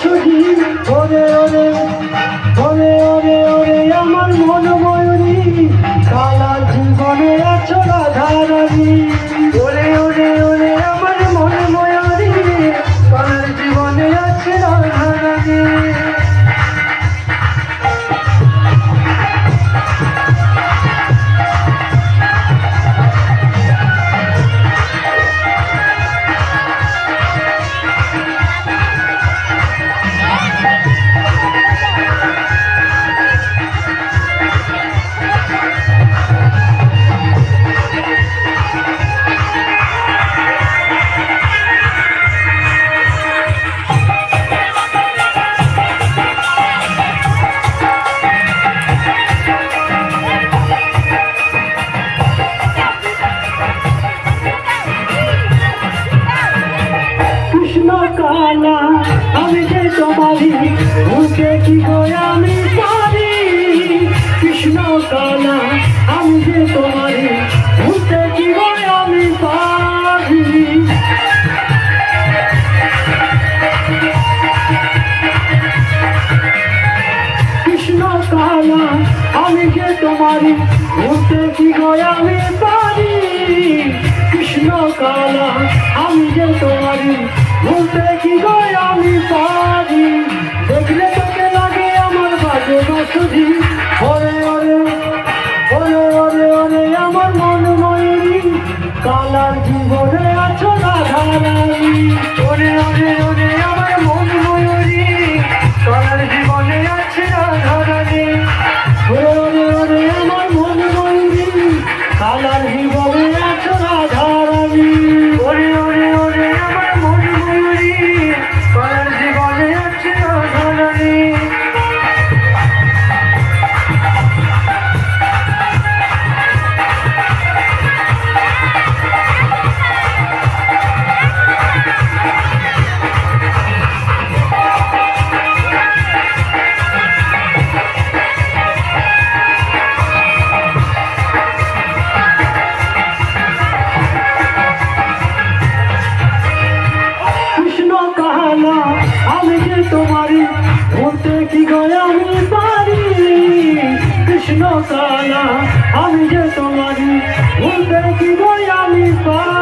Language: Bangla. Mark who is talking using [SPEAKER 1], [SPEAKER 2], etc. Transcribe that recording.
[SPEAKER 1] সহি জানা আমি যে তোমারি বুকে কি গো আমি পারি? কৃষ্ণ কানা আমি যে তোমারি বুকে কি গো আমি পারি? কৃষ্ণ কানা আমি যে তোমারি বুকে কি গো আমি পারি? কৃষ্ণ কানা আমি যে তোমারি We'll কালার জীবনে আছো রাধারানী ওরে ওরে কৃষ্ণ কালা আমি যে তোমারি ভুলতে কি আমি পা